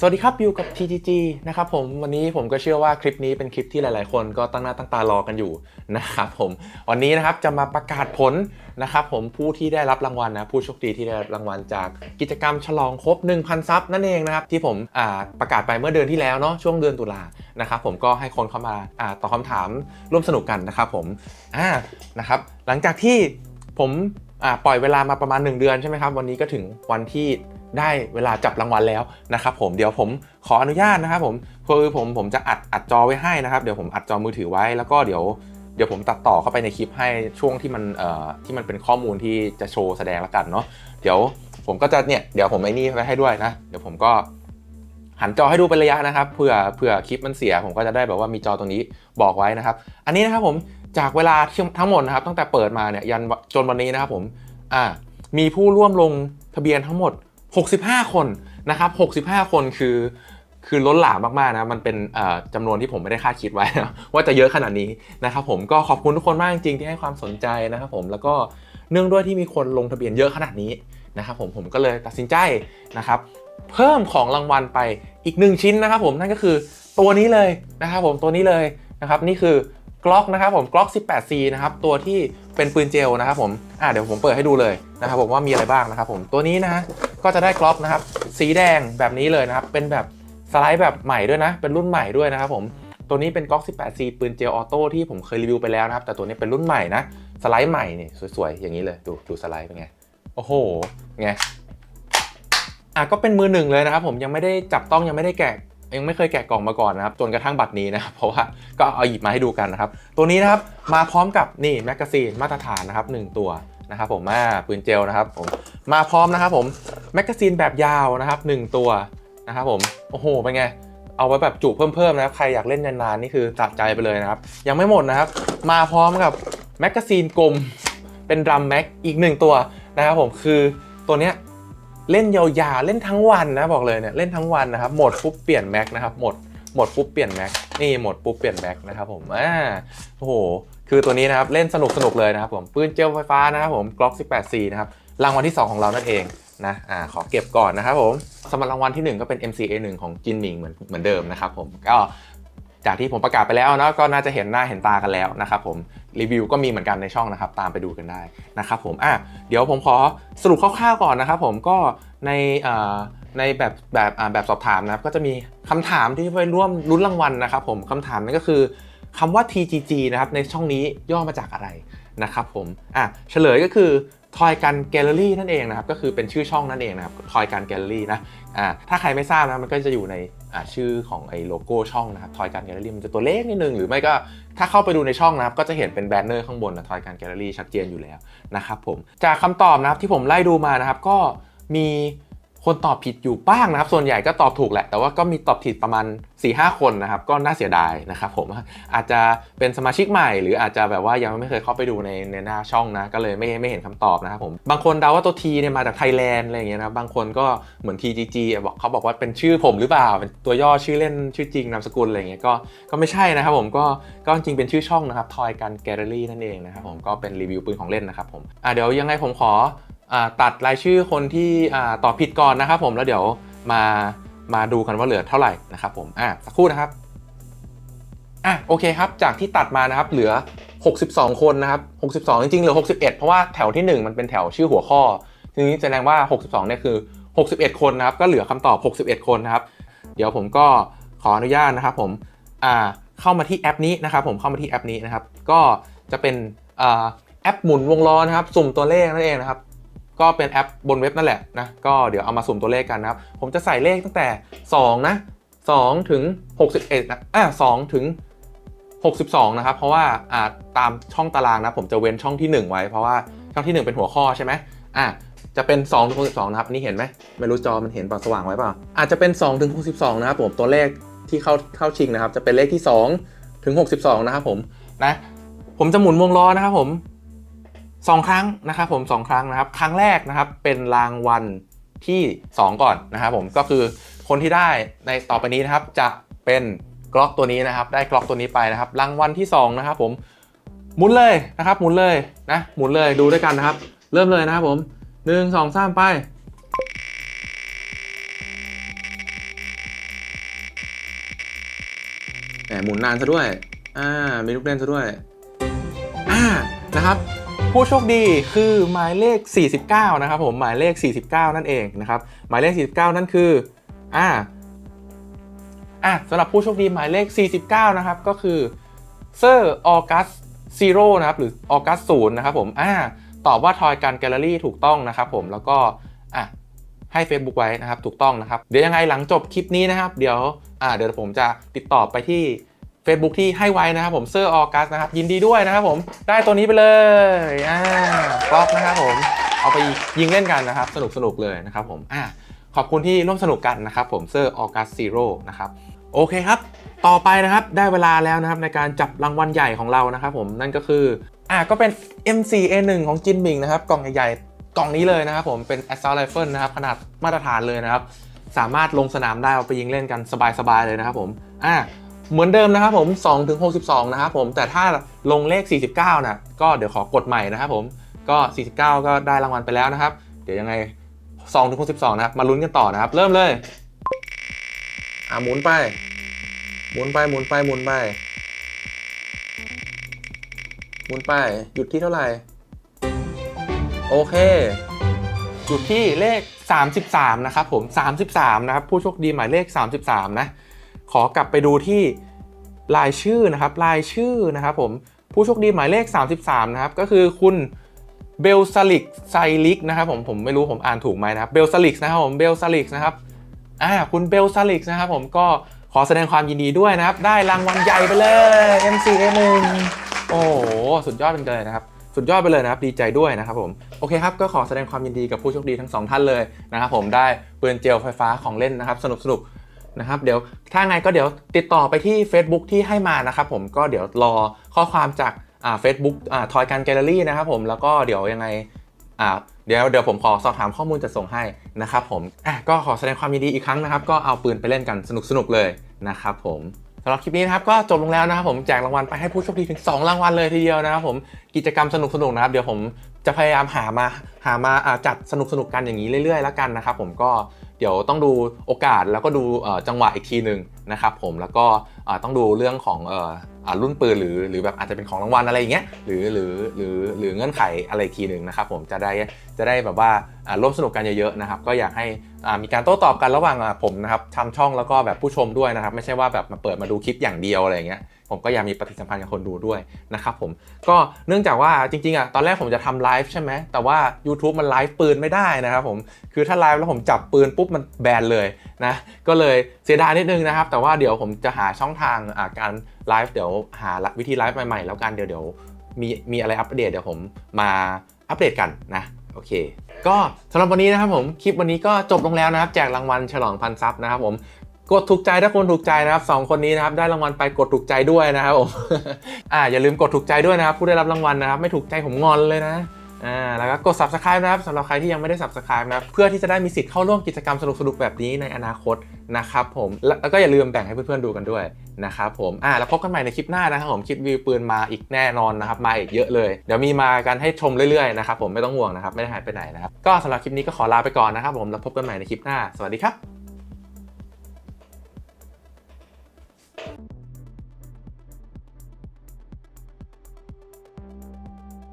สวัสดีครับอยู่กับ TGG นะครับผมวันนี้ผมก็เชื่อว่าคลิปนี้เป็นคลิปที่หลาย ๆ คนก็ตั้งหน้าตั้งตารอกันอยู่นะครับผมวันนี้นะครับจะมาประกาศผลนะครับผมผู้ที่ได้รับรางวัลนะผู้โชคดีที่ได้รับรางวัลจากกิจกรรมฉลองครบ 1,000 ซับนั่นเองนะครับที่ผมประกาศไปเมื่อเดือนที่แล้วเนาะช่วงเดือนตุลานะครับผมก็ให้คนเข้ามาอตอบคำถามร่วมสนุกกันนะครับผมอ่านะครับหลังจากที่ผมปล่อยเวลามาประมาณ 1 เดือนใช่ไหมครับวันนี้ก็ถึงวันที่ ได้เวลาจับรางวัลแล้วนะครับผมเดี๋ยวผมขออนุญาตนะครับผมคือผมผมจะอัดอัดจอไว้ให้นะครับเดี๋ยวผมอัดจอมือถือไว้แล้วก็เดี๋ยวเดี๋ยวผมตัดต่อเข้าไปในคลิปให้ช่วงที่มันเอ่อที่มันเป็นข้อมูลที่จะโชว์แสดงแล้วกันเนาะเดี๋ยวผมก็จะเนี่ยเดี๋ยวผมไอ้นี่ไว้ให้ด้วยนะ เดี๋ยวผมก็หันจอให้ดูเป็นระยะนะครับเผื่อเผื่อคลิปมันเสียผมก็จะได้แบบว่ามีจอตรงนี้บอกไว้นะครับ อันนี้นะครับผมจากเวลาทั้งหมดนะครับตั้งแต่เปิดมาเนี่ยยันจนวันนี้นะครับผมอ่ามีผู้ร่วมลงทะเบียนทั้งหมด 65 คนนะครับ65 คนคือคือล้นหลามมากๆนะมันเป็นจำนวนที่ผมไม่ได้คาดคิดไว้นะว่าจะเยอะขนาดนี้นะครับผมก็ขอบคุณทุกคนมากจริงๆที่ให้ความสนใจนะครับผมแล้วก็เนื่องด้วยที่มีคนลงทะเบียนเยอะขนาดนี้นะครับผมผมก็เลยตัดสินใจนะครับเพิ่มของรางวัลไปอีก 1 ชิ้นนะครับผมนั่นก็คือตัวนี้เลยนะครับผมตัวนี้เลยนะครับนี่คือกล็อกนะครับผมกล็อก 18C นะครับตัวที่ เป็นปืนเจลนะครับผมอ่าเดี๋ยวผมเปิดให้ดูเลยนะครับผมว่ามีอะไรบ้างนะครับผมตัวนี้นะฮะก็จะได้กลอกนะครับ สีแดงแบบนี้เลยนะครับ เป็นแบบสไลด์แบบใหม่ด้วยนะ เป็นรุ่นใหม่ด้วยนะครับผมตัวนี้เป็นกล็อก 18C ปืนเจลออโต้ที่ผมเคยรีวิวไปแล้วนะครับ แต่ตัวนี้เป็นรุ่นใหม่นะ สไลด์ใหม่นี่สวยๆ อย่างนี้เลย ดูดูสไลด์เป็นไง โอ้โห ไง อะก็เป็นมือหนึ่งเลยนะครับผมยังไม่ได้จับต้องยังไม่ได้แกะ ยังไม่เคยแกะกล่องมาก่อนนะครับจนกระทั่งบัตรนี้นะครับเพราะว่าก็เอาหยิบมาให้ดูกันนะครับตัวนี้นะครับมาพร้อมกับนี่แมกกาซีนมาตรฐานนะครับหนึ่งตัวนะครับผมมาปืนเจลนะครับผมมาพร้อมนะครับผมแมกกาซีนแบบยาวนะครับหนึ่งตัวนะครับผมโอ้โหเป็นไงเอาไว้แบบจุเพิ่มๆนะครับใครอยากเล่นนานๆนี่คือตัดใจไปเลยนะครับ ยังไม่หมดนะครับ มาพร้อมกับแมกกาซีนกลมเป็นดรัมแม็กอีกหนึ่งตัวนะครับผมคือตัวเนี้ย เล่นยาวๆ เล่นทั้งวันนะบอกเลยเนี่ยเล่นทั้งวันนะครับหมดปุ๊บเปลี่ยนแม็กนะครับหมดหมดปุ๊บเปลี่ยนแม็กนี่หมดปุ๊บเปลี่ยนแม็กนะครับผมอ่าโอ้โหคือตัวนี้นะครับเล่นสนุกสนุกเลยนะครับผมปืนเจลไฟฟ้านะครับผม Glock 18C นะครับรางวัลที่ 2 ของเรานั่นเองนะอ่าขอเก็บก่อนนะครับผมสำหรับรางวัลที่ 1 ก็เป็น MCA 1 ของจินหมิงเหมือนเหมือนเดิมนะครับผมก็จากที่ผมประกาศไปแล้วเนาะก็น่าจะเห็นหน้าเห็นตากันแล้วนะครับผม รีวิวก็มีเหมือนกันในช่องนะครับ ตามไปดูกันได้นะครับผมอะเดี๋ยวผมขอสรุปคร่าวๆก่อนนะครับผมก็ในในแบบแบบแบบสอบถามนะครับก็จะมีคำถามที่ไปร่วมลุ้นรางวัลนะครับผมคำถามนั่นก็คือคำว่า TGG นะครับในช่องนี้ย่อมาจากอะไรนะครับผมอะเฉลยก็คือ ทอยกันแกลเลอรี่นั่นเองนะครับก็คือเป็นชื่อช่องนั่นเองนะครับทอยกันแกลเลอรี่นะอ่าถ้าใครไม่ทราบนะมันก็จะอยู่ในอ่าชื่อของไอ้โลโก้ช่องนะครับทอยกันแกลเลอรี่มันจะตัวเล็กนิดนึงหรือไม่ก็ถ้าเข้าไปดูในช่องนะครับก็จะเห็นเป็นแบนเนอร์ข้างบนนะทอยกันแกลเลอรี่ชัดเจนอยู่แล้วนะครับผมจากคำตอบนะครับที่ผมไล่ดูมานะครับก็มี คนตอบผิดอยู่บ้างนะครับ ส่วนใหญ่ก็ตอบถูกแหละ แต่ว่าก็มีตอบผิดประมาณ4-5คนนะครับ ก็น่าเสียดายนะครับผม อาจจะเป็นสมาชิกใหม่ หรืออาจจะแบบว่ายังไม่เคยเข้าไปดูในในหน้าช่องนะ ก็เลยไม่ไม่เห็นคำตอบนะครับผม บางคนเดาว่าตัวทีเนี่ยมาจากไทยแลนด์อะไรอย่างเงี้ยนะ บางคนก็เหมือน TGG บอกเขาบอกว่าเป็นชื่อผมหรือเปล่า เป็นตัวย่อชื่อเล่นชื่อจริงนามสกุลอะไรอย่างเงี้ย ก็ ก็ไม่ใช่นะครับผม ก็ ก็จริงเป็นชื่อช่องนะครับ ทอยกันแกลเลอรี่นั่นเองนะครับผม ก็เป็นรีวิวปืนของเล่นนะครับผม อะเดี๋ยวยังไงผมขอ ตัดรายชื่อคนที่อ่าตอบผิดก่อนนะครับผมแล้วเดี๋ยวมามาดูกันว่าเหลือเท่าไหร่นะครับผมอะสักครู่นะครับอะโอเคครับจากที่ตัดมานะครับเหลือ 62 คนนะครับ62 จริงๆเหลือ 61 เพราะว่าแถวทีหนึ่1 มันเป็นแถวชื่อหัวข้อทีนี้แสดงว่า 62เนี่ยคือ 61 คนนะครับก็เหลือคำตอบ 61 คนนะครับ เดี๋ยวผมก็ขออนุญาตนะครับผมอ่าเข้ามาที่แอปนี้นะครับผมเข้ามาที่แอปนี้นะครับ ก็จะเป็นอ่าแอปหมุนวงล้อนะครับ สุ่มตัวเลขนั่นเองนะครับ ก็เป็นแอปบนเว็บนั่นแหละนะ ก็เดี๋ยวเอามาสุ่มตัวเลขกันนะครับ ผมจะใส่เลขตั้งแต่ 2 นะ 2 ถึง 61นะอะ2ถึง 62 นะครับ เพราะว่าอ่าตามช่องตารางนะ ผมจะเว้นช่องที่ 1 ไว้ เพราะว่าช่องที่ 1 เป็นหัวข้อใช่ไหมอะจะเป็น2ถึง62นะครับ นี่เห็นไหมไม่รู้จอมันเห็นปล่าสว่างไว้เปล่าอาจจะเป็น2ถึง62นะครับผมตัวเลขที่เข้าเข้าชิงนะครับ จะเป็นเลขที่ 2 ถึง 62 นะครับผมนะผมจะหมุนวงล้อนะครับผม สองครั้งนะครับผมสองครั้งนะครับ ครั้งแรกนะครับเป็นรางวัลที่ 2 ก่อนนะครับผมก็คือคนที่ได้ในต่อไปนี้นะครับจะเป็นกล็อกตัวนี้นะครับ ได้กล็อกตัวนี้ไปนะครับ รางวัลที่2นะครับผมหมุนเลยนะครับหมุนเลยนะหมุนเลยดูด้วยกันนะครับ เริ่มเลยนะครับผมหนึ่งสองสามไปมหมุนนานซะด้วย อ่า มีลูกเล่นซะด้วย อ่า นะครับ ผู้โชคดีคือหมายเลข 49 นะครับผมหมายเลข 49 นั่นเองนะครับหมายเลข 49 นั่นคืออ่าอะสำหรับผู้โชคดีหมายเลข 49 นะครับก็คือเซอร์ออกัสซีโร่นะครับหรือออกัสศูนย์นะครับผมอ่าตอบว่าทอยการแกลเลอรี่ถูกต้องนะครับผมแล้วก็อะให้ Facebook ไว้นะครับถูกต้องนะครับ เดี๋ยวยังไงหลังจบคลิปนี้นะครับ เดี๋ยวอ่าเดี๋ยวผมจะติดต่อไปที่ Facebook ที่ให้ไว้นะครับผมเซอร์ออกัสนะครับยินดีด้วยนะครับผมได้ตัวนี้ไปเลยอ่ากล็อกนะครับผมเอาไปยิงเล่นกันนะครับ สนุกสนุกเลยนะครับผมอ่าขอบคุณที่ร่วมสนุกกันนะครับผมเซอร์ออกัสซีโร่นะครับโอเคครับ ต่อไปนะครับได้เวลาแล้วนะครับในการจับรางวัลใหญ่ของเรานะครับผมนั่นก็คืออ่าก็เป็น M4A1 ของจินบิงนะครับกล่องใหญ่ๆกล่องนี้เลยนะครับผมเป็น Assault Rifle นะครับขนาดมาตรฐานเลยนะครับ สามารถลงสนามได้เอาไปยิงเล่นกันสบายๆเลยนะครับผมอ่า เหมือนเดิมนะครับผม2ถึง62 นะครับผม แต่ถ้าลงเลข 49 นะก็เดี๋ยวขอกดใหม่นะครับผม ก็ 49 ก็ได้รางวัลไปแล้วนะครับ เดี๋ยวยังไง2ถึง62 นะครับ มาลุ้นกันต่อนะครับ เริ่มเลย อ่าหมุนไป หมุนไป หมุนไป หมุนไป หมุนไป หยุดที่เท่าไหร่ โอเค หยุดที่เลข 33 นะครับผม 33 นะครับ ผู้โชคดีหมายเลข 33 นะ ขอกลับไปดูที่รายชื่อนะครับรายชื่อนะครับผมผู้โชคดีหมายเลข 33 นะครับ ก็คือคุณเบลซาลิกไซลิกนะครับผมผมไม่รู้ผมอ่านถูกไหมนะครับเบลซาลิกนะครับผมเบลซาลิกนะครับอ่าคุณเบลซาลิกนะครับผมก็ขอแสดงความยินดีด้วยนะครับ ได้รางวัลใหญ่ไปเลย MCA1 โอ้โหสุดยอดเป็นเลยนะครับ สุดยอดไปเลยนะครับ ดีใจด้วยนะครับผมโอเคครับก็ขอแสดงความยินดีกับผู้โชคดีทั้งสองท่านเลยนะครับผมได้ปืนเจลไฟฟ้าของเล่นนะครับ สนุกสนุก นะครับเดี๋ยวถ้าไงก็เดี๋ยวติดต่อไปที่ Facebook ที่ให้มานะครับผมก็เดี๋ยวรอข้อความจากอ่าเฟซบุ๊กอ่าทอยการแกลเลอรี่นะครับผมแล้วก็เดี๋ยวยังไงอ่าเดี๋ยวเดี๋ยวผมขอสอบถามข้อมูลจะส่งให้นะครับผมอ่ก็ขอแสดงความยินดีอีกครั้งนะครับ ก็เอาปืนไปเล่นกันสนุกสนุกเลยนะครับผมสำหรับคลิปนี้นะครับก็จบลงแล้วนะครับผมแจกรางวัลไปให้ผู้โชคดีถึง 2 รางวัลเลยทีเดียวนะครับผมกิจกรรมสนุกสนุกนะครับเดี๋ยวผมจะพยายามหามาหามาอ่าจัดสนุกสนุกกันอย่างนี้เรื่อยๆแล้วกันนะครับผมก็ เดี๋ยวต้องดูโอกาสแล้วก็ดูจังหวะอีกทีหนึ่ง นะครับผมแล้วก็ต้องดูเรื่องของออรุ่นปืนหรือหรือแบบอาจจะเป็นของรางวัลอะไรอย่างเงี้ยหรือหรือหรือหรือเงื่อนไขอะไรทีหนึ่งนะครับผมจะได้จะได้แบบว่าร่วมสนุกกันเยอะๆนะครับก็อยากให้มีการโต้ตอบกันระหว่างผมนะครับทำช่องแล้วก็แบบผู้ชมด้วยนะครับ ไม่ใช่ว่าแบบมาเปิดมาดูคลิปอย่างเดียวอะไรอย่างเงี้ยผมก็อยากมีปฏิสัมพันธ์กับคนดูด้วยนะครับผมก็เนื่องจากว่าจริงๆอะตอนแรกผมจะทำไลฟ์ใช่ไหมแต่ว่า YouTube มันไลฟ์ปืนไม่ได้นะครับผมคือถ้าไลฟ์แล้วผมจับปืนปุ๊บมันแบนเลยนะก็เลยเสียดายนิดนึงนะครับแต่ว่าเดี๋ยวผมจะหาช่องทางาการไลฟ์เดี๋ยวหาวิธีไลฟ์ใหม่ๆ แล้วกันเดี๋ยวเดี๋ยวมีมีอะไรอัปเดตเดี๋ยวผมมาอัปเดตกันนะโอเค ก็สำหรับวันนี้นะครับผมคลิปวันนี้ก็จบลงแล้วนะครับ แจกรางวัลฉลองพันซับนะครับผมกดถูกใจถ้าคนถูกใจนะครับสองคนนี้นะครับได้รางวัลไปกดถูกใจด้วยนะครับผมอ่าอย่าลืมกดถูกใจด้วยนะครับ ผู้ได้รับรางวัลนะครับ ไม่ถูกใจผมงอนเลยนะ อ่าแล้วก็กด subscribe นะครับสำหรับใครที่ยังไม่ได้ subscribe นะครับเพื่อที่จะได้มีสิทธิ์เข้าร่วมกิจกรรมสนุกๆแบบนี้ในอนาคตนะครับผมแล้วแล้วก็อย่าลืมแบ่งให้เพื่อนๆดูกันด้วยนะครับผมอ่าแล้วพบกันใหม่ในคลิปหน้านะครับผมคลิปรีวิวปืนมาอีกแน่นอนนะครับมาอีกเยอะเลย เดี๋ยวมีมากันให้ชมเรื่อยๆนะครับผมไม่ต้องห่วงนะครับไม่ได้หายไปไหนนะครับก็สำหรับคลิปนี้ก็ขอลาไปก่อนนะครับผมแล้วพบกันใหม่ในคลิปหน้า สวัสดีครับ